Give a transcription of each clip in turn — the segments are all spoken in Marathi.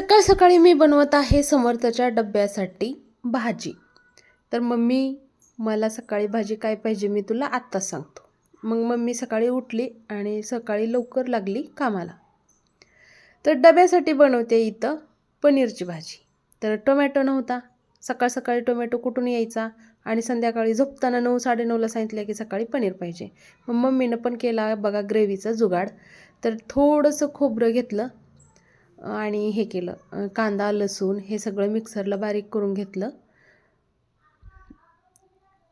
सकाळ सकाळी मी बनवत आहे समर्थच्या डब्यासाठी भाजी. तर मम्मी मला सकाळी भाजी काय पाहिजे मी तुला आत्ताच सांगतो. मग मम्मी सकाळी उठली आणि सकाळी लवकर लागली कामाला. तर डब्यासाठी बनवते इथं पनीरची भाजी. तर टोमॅटो नव्हता. सकाळ सकाळी टोमॅटो कुठून यायचा आणि संध्याकाळी झोपताना नऊ साडेनऊला सांगितलं की सकाळी पनीर पाहिजे. मग मम्मीनं पण केला बघा ग्रेव्हीचा जुगाड. तर थोडंसं खोबरं घेतलं आणि हे केलं. कांदा लसूण हे सगळं मिक्सरला बारीक करून घेतलं.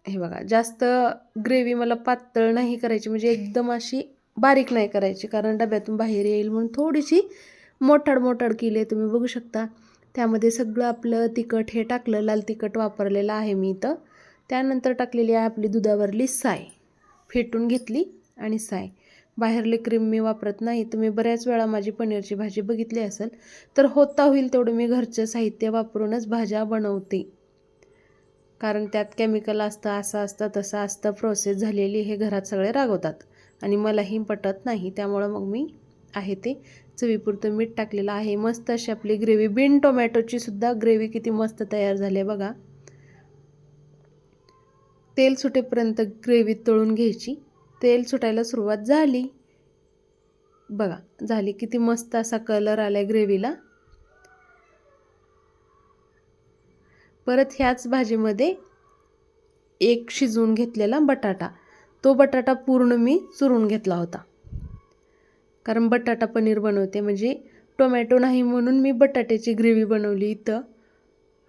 हे बघा जास्त ग्रेव्ही मला पातळ नाही करायची म्हणजे एकदम अशी बारीक नाही करायची कारण डब्यातून बाहेर येईल म्हणून थोडीशी मोठाड मोठाड केली आहे तुम्ही बघू शकता. त्यामध्ये सगळं आपलं तिखट हे टाकलं लाल तिखट वापरलेलं आहे मी इथं. त्यानंतर टाकलेली आहे आपली दुधावरली साय. फेटून घेतली आणि साय. बाहेरले क्रीम मी वापरत नाही तुम्ही बऱ्याच वेळा माझी पनीरची भाजी बघितली असेल तर होता होईल तेवढं मी घरचं साहित्य वापरूनच भाज्या बनवते. कारण त्यात केमिकल असतं असं असतं तसं असतं प्रोसेस झालेली हे घरात सगळे रागवतात. आणि मलाही पटत नाही त्यामुळं मग मी आहे ते चवीपुरतं मीठ टाकलेलं आहे. मस्त अशी आपली ग्रेव्ही बिन टोमॅटोची सुद्धा ग्रेव्ही किती मस्त तयार झाली आहे बघा. तेल सुटेपर्यंत ग्रेव्ही तळून घ्यायची. तेल सुटायला सुरुवात झाली. बघा झाली किती मस्त असा कलर आला आहे ग्रेव्हीला. परत ह्याच भाजीमध्ये एक शिजवून घेतलेला बटाटा. तो बटाटा पूर्ण मी चुरून घेतला होता. कारण बटाटा पनीर बनवते म्हणजे टोमॅटो नाही म्हणून मी बटाट्याची ग्रेव्ही बनवली इथं.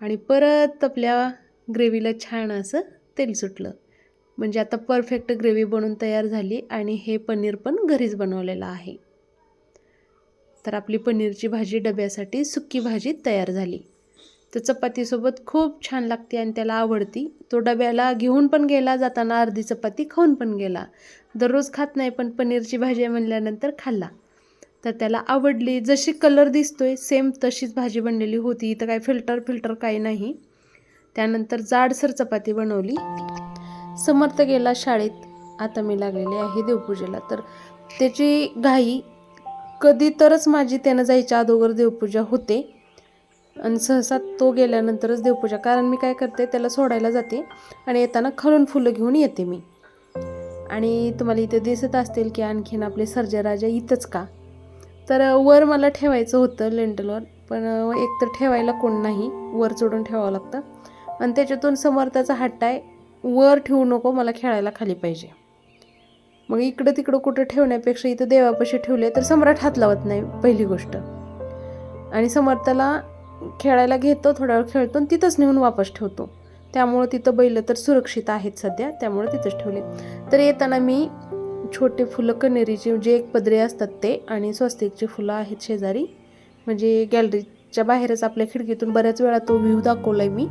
आणि परत आपल्या ग्रेव्हीला छान असं तेल सुटलं. म्हणजे आता परफेक्ट ग्रेव्ही बनवून तयार झाली आणि हे पनीर पण घरीच बनवलेलं आहे. तर आपली पनीरची भाजी डब्यासाठी सुक्की भाजी तयार झाली. तर चपातीसोबत खूप छान लागते आणि त्याला आवडती. तो डब्याला घेऊन पण गेला जाताना अर्धी चपाती खाऊन पण गेला. दररोज खात नाही पण पनीरची भाजी म्हणल्यानंतर खाल्ला. तर त्याला आवडली जशी कलर दिसतोय सेम तशीच भाजी बनलेली होती. इथं काय फिल्टर फिल्टर काही नाही. त्यानंतर जाडसर चपाती बनवली. समर्थ गेला शाळेत. आता मी लागलेली आहे देवपूजेला. तर त्याची घाई कधी तरच माझी त्यानं जायच्या अगोदर देवपूजा होते. आणि सहसा तो गेल्यानंतरच देवपूजा. कारण मी काय करते त्याला सोडायला जाते आणि येताना खरून फुलं घेऊन येते मी. आणि तुम्हाला इथे दिसत असतील की आणखीन आपले सर्जराजा इथंच का? तर वर मला ठेवायचं होतं लेंटलवर पण एक तर ठेवायला कोण नाही वर चढून ठेवावं लागतं. आणि त्याच्यातून समर्थाचा हट्ट आहे. वर ठेवू नको मला खेळायला खाली पाहिजे. मग इकडं तिकडं कुठं ठेवण्यापेक्षा इथं देवापाशी ठेवले तर सम्राट हात लावत नाही पहिली गोष्ट. आणि समर्थाला खेळायला घेतो थोडा वेळ खेळतो आणि तिथंच नेऊन वापस ठेवतो. त्यामुळं तिथं बैल तर सुरक्षित आहेत सध्या त्यामुळं तिथंच ठेवले. तर येताना मी छोटे फुलं कनेरीचे जे एक पदरे असतात ते आणि स्वस्तिकची फुलं आहेत शेजारी म्हणजे गॅलरीच्या बाहेरच आपल्या खिडकीतून बऱ्याच वेळा तो व्ह्यू दाखवला आहे मी.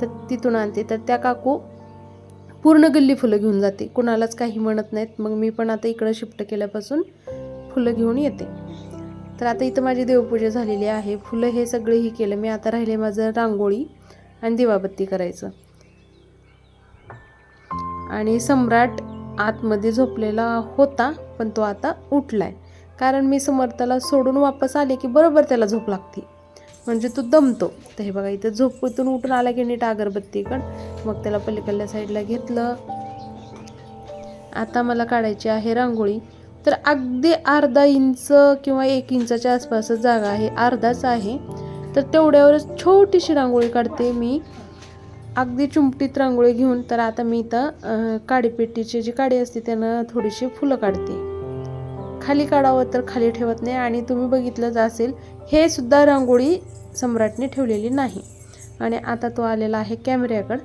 तर तिथून आणते. तर त्या काकू पूर्ण गल्ली फुलं घेऊन जाते. कुणालाच काही म्हणत नाहीत. मग मी पण आता इकडं शिफ्ट केल्यापासून फुलं घेऊन येते. तर आता इथं माझी देवपूजा झालेली आहे. फुलं हे सगळेही केलं. मी आता राहिले माझं रांगोळी आणि दिवाबत्ती करायचं. आणि सम्राट आतमध्ये झोपलेला होता पण तो आता उठलाय. कारण मी समर्थाला सोडून वापस आले की बरोबर त्याला झोप लागते. म्हणजे तो दमतो. तर हे बघा इथं झोपतून उठून आला की नीट अगरबत्तीकड. मग त्याला पलीकडल्या साईडला घेतलं. आता मला काढायची आहे रांगोळी. तर अगदी अर्धा इंच किंवा एक इंचाच्या आसपास जागा आहे अर्धाच आहे. तर तेवढ्यावरच छोटीशी रांगोळी काढते मी. अगदी चुमटीत रांगोळी घेऊन तर आता मी इथं काडीपेटीची जी काडी असते त्यानं थोडीशी फुलं काढते. खाली काढावं तर खाली ठेवत नाही आणि तुम्ही बघितलंच असेल हे सुद्धा रांगोळी सम्राटने ठेवलेली नाही. आणि आता तो आलेला आहे कॅमेऱ्याकडं.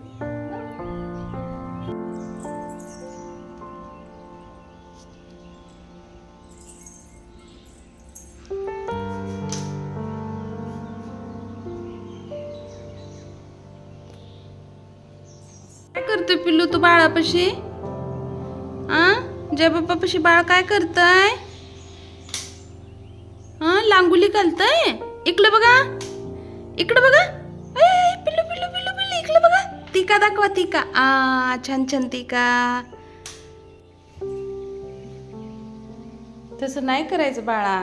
काय करतोय पिल्लू तू बाळापाशी? आ? जय बाप्पापाशी बाळ काय करताय? हा लांगुली घालतय? इकलं बघा. इकडं बघा. पिल्लू पिल्लू पिल्लू पिल्लू बघा. तिका दाखवा तिका. आ छान छान तिका. तसं नाही करायचं बाळा.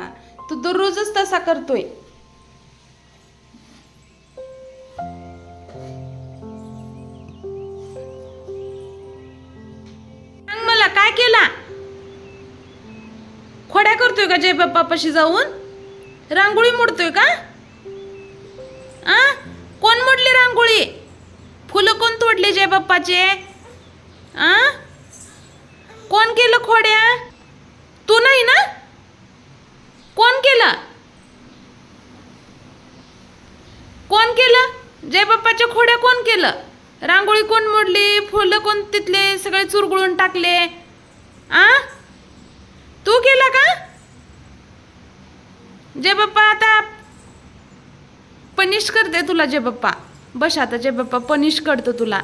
तू दररोजच तसा करतोय. मला काय केला? खोड्या करतोय का जय बाप्पापाशी जाऊन? रांगोळी मोडतोय का? आ? कोण मोडली रांगोळी? फुलं कोण तोडले जय बाप्पाचे? आ? कोण केलं खोड्या? तू नाही ना? कोण केलं? कोण केलं? जय बाप्पाच्या खोड्या कोण केलं? रांगोळी कोण मोडली? फुलं कोण तिथले सगळे चुरगळून टाकले? आ? तू केला का? जय बाप्पा आता पनिश करते तुला जे बाप्पा. बस आता जे बाप्पा पनिश करतो तुला.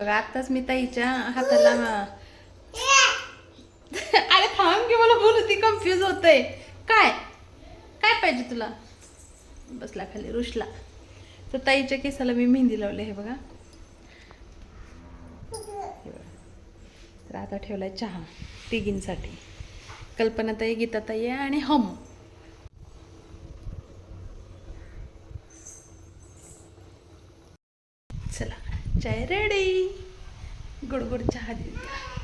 बघा आत्ताच मी ताईच्या हाताला अरे थांब की मला बोलू ती कन्फ्यूज होतंय. काय? काय पाहिजे तुला? बसला खाली रुशला तर ताईच्या केसाला मी मेहंदी लावली बघा. हे बघा. तर आता ठेवलाय चहा तिघींसाठी. कल्पना ताई गीता ताई आणि हम. चाय रेडी गुड गुड चहा देऊया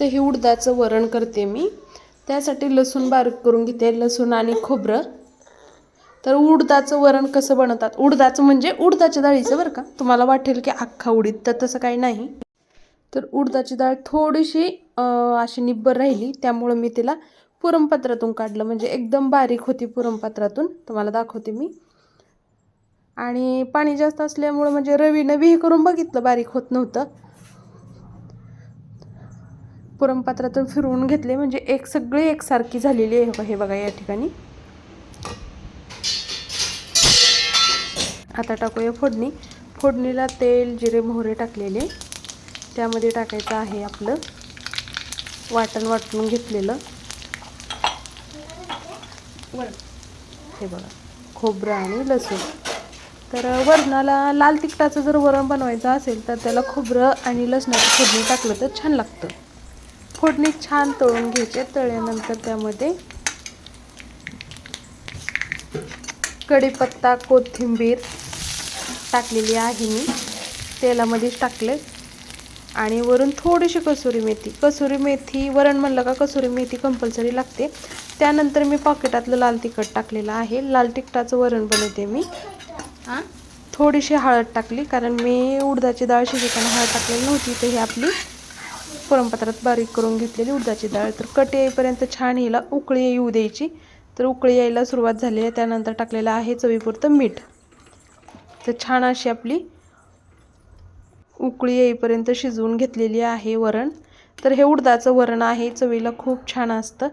तर हे उडदाचं वरण करते मी. त्यासाठी लसूण बारीक करून घेते लसूण आणि खोबरं. तर उडदाचं वरण कसं बनवतात? उडदाचं म्हणजे उडदाच्या डाळीचं बरं का? तुम्हाला वाटेल की अख्खा उडीद तर तसं काही नाही. तर उडदाची डाळ थोडीशी अशी निब्बर राहिली. त्यामुळं मी तिला पुरमपत्रातून काढलं. म्हणजे एकदम बारीक होती पुरमपात्रातून. तुम्हाला दाखवते मी. आणि पाणी जास्त असल्यामुळं म्हणजे रवीनं बी हे करून बघितलं. बारीक होत नव्हतं. पुरमपात्रातून फिरवून घेतले. म्हणजे एक सगळी एकसारखी झालेली आहे बघा- हे बघा या ठिकाणी. आता टाकूया फोडणी. फोडणीला तेल जिरे मोहरे टाकलेले. त्यामध्ये टाकायचं आहे आपलं. वाटण वाटून घेतलेलं. हे बघा खोबरं आणि लसूण. तर वरणाला लाल तिखटाचं जर वरण बनवायचं असेल तर त्याला खोबरं आणि लसणाची फोडणी टाकलं तर छान लागतं. फोडणी छान तळून घ्यायचे तळल्यानंतर त्यामध्ये कढीपत्ता कोथिंबीर टाकलेली आहे मी. तेलामध्येच टाकले आणि वरून थोडीशी कसुरी मेथी. कसुरी मेथी वरण म्हणलं का कसुरी मेथी कंपल्सरी लागते. त्यानंतर मी पॉकेटातलं लाल तिखट टाकलेलं आहे. लाल तिखटाचं वरण बनवते मी. हां? थोडीशी हळद टाकली कारण मी उडदाची डाळ शिजवताना हळद टाकलेली नव्हती तर ही आपली परमपत्रात बारीक करून घेतलेली उडदाची डाळ. तर कट येईपर्यंत छान हिला उकळी येऊ द्यायची. तर उकळी यायला सुरुवात झाली आहे. त्यानंतर टाकलेलं आहे चवीपुरतं मीठ. तर छान अशी आपली उकळी येईपर्यंत शिजवून घेतलेली आहे वरण. तर हे उडदाचं वरण आहे चवीला खूप छान असतं.